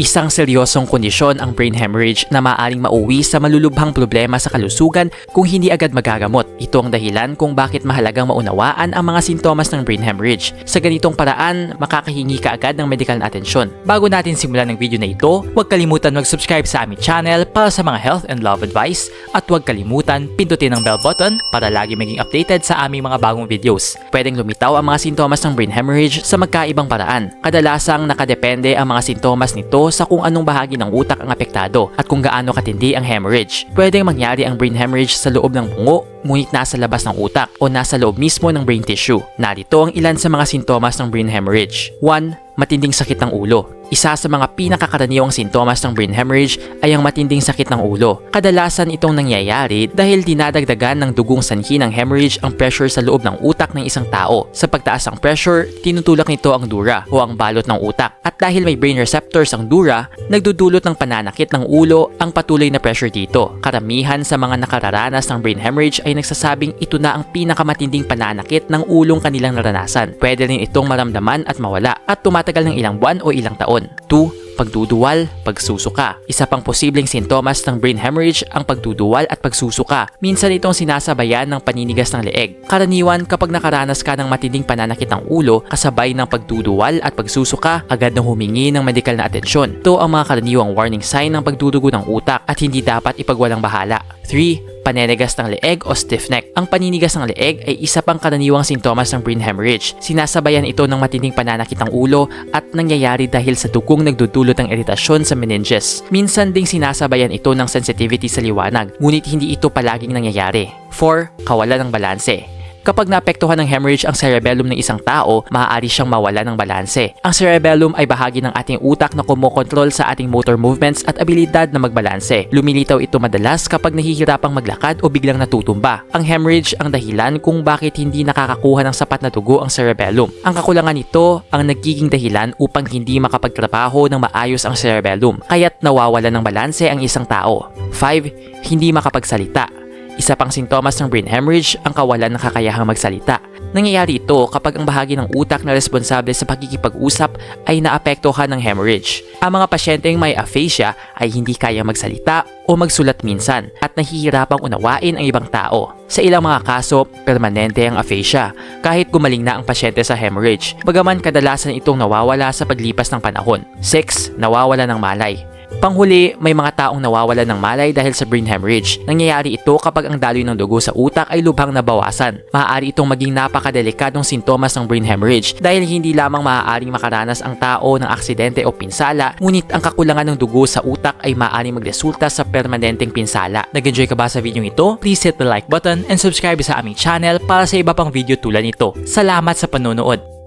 Isang seryosong kondisyon ang brain hemorrhage na maaaring mauwi sa malulubhang problema sa kalusugan kung hindi agad magagamot. Ito ang dahilan kung bakit mahalagang maunawaan ang mga sintomas ng brain hemorrhage. Sa ganitong paraan, makakahingi ka agad ng medical na atensyon. Bago natin simulan ng video na ito, huwag kalimutan mag-subscribe sa aming channel para sa mga health and love advice at huwag kalimutan pindutin ang bell button para lagi maging updated sa aming mga bagong videos. Pwedeng lumitaw ang mga sintomas ng brain hemorrhage sa magkaibang paraan. Kadalasang nakadepende ang mga sintomas nito sa kung anong bahagi ng utak ang apektado at kung gaano katindi ang hemorrhage. Pwedeng mangyari ang brain hemorrhage sa loob ng bungo, ngunit nasa labas ng utak o nasa loob mismo ng brain tissue. Narito ang ilan sa mga sintomas ng brain hemorrhage. 1. Matinding sakit ng ulo. Isa sa mga pinakakaraniwang sintomas ng brain hemorrhage ay ang matinding sakit ng ulo. Kadalasan itong nangyayari dahil dinadagdagan ng dugong sanhi ng hemorrhage ang pressure sa loob ng utak ng isang tao. Sa pagtaas ng pressure, tinutulak nito ang dura o ang balot ng utak. At dahil may brain receptors ang dura, nagdudulot ng pananakit ng ulo ang patuloy na pressure dito. Karamihan sa mga nakararanas ng brain hemorrhage ay nagsasabing ito na ang pinakamatinding pananakit ng ulong kanilang naranasan. Pwede rin itong maramdaman at mawala at tumatagal ng ilang buwan o ilang taon. 嗯嘟 pagduduwal, pagsusuka. Isa pang posibleng sintomas ng brain hemorrhage ang pagduduwal at pagsusuka. Minsan itong sinasabayan ng paninigas ng leeg. Karaniwan kapag nakaranas ka ng matinding pananakit ng ulo kasabay ng pagduduwal at pagsusuka, agad na humingi ng medikal na atensyon. Ito ang mga karaniwang warning sign ng pagdudugo ng utak at hindi dapat ipagwalang bahala. 3 paninigas ng leeg o stiff neck. Ang paninigas ng leeg ay isa pang karaniwang sintomas ng brain hemorrhage. Sinasabayan ito ng matinding pananakit ng ulo at nangyayari dahil sa dugong nagdudulot ng iritasyon sa meninges. Minsan ding sinasabayan ito ng sensitivity sa liwanag, ngunit hindi ito palaging nangyayari. 4. Kawalan ng balanse. Kapag naapektuhan ng hemorrhage ang cerebellum ng isang tao, maaari siyang mawala ng balanse. Ang cerebellum ay bahagi ng ating utak na kumokontrol sa ating motor movements at abilidad na magbalanse. Lumilitaw ito madalas kapag nahihirapang maglakad o biglang natutumba. Ang hemorrhage ang dahilan kung bakit hindi nakakakuha ng sapat na dugo ang cerebellum. Ang kakulangan nito ang nagiging dahilan upang hindi makapagtrabaho ng maayos ang cerebellum, kaya't nawawala ng balanse ang isang tao. 5. Hindi makapagsalita. Isa pang sintomas ng brain hemorrhage ang kawalan ng kakayahang magsalita. Nangyayari ito kapag ang bahagi ng utak na responsable sa pagkikipag-usap ay naapektuhan ng hemorrhage. Ang mga pasyenteng may aphasia ay hindi kayang magsalita o magsulat minsan at nahihirapang unawain ang ibang tao. Sa ilang mga kaso, permanente ang aphasia kahit gumaling na ang pasyente sa hemorrhage. Bagaman kadalasan itong nawawala sa paglipas ng panahon. 6. Nawawala ng malay. Panghuli, may mga taong nawawala ng malay dahil sa brain hemorrhage. Nangyayari ito kapag ang daloy ng dugo sa utak ay lubhang nabawasan. Maaari itong maging napakadelikadong sintomas ng brain hemorrhage dahil hindi lamang maaaring makaranas ang tao ng aksidente o pinsala, ngunit ang kakulangan ng dugo sa utak ay maaaring magresulta sa permanenteng pinsala. Nag-enjoy ka ba sa video ito? Please hit the like button and subscribe sa aming channel para sa iba pang video tulad nito. Salamat sa panonood!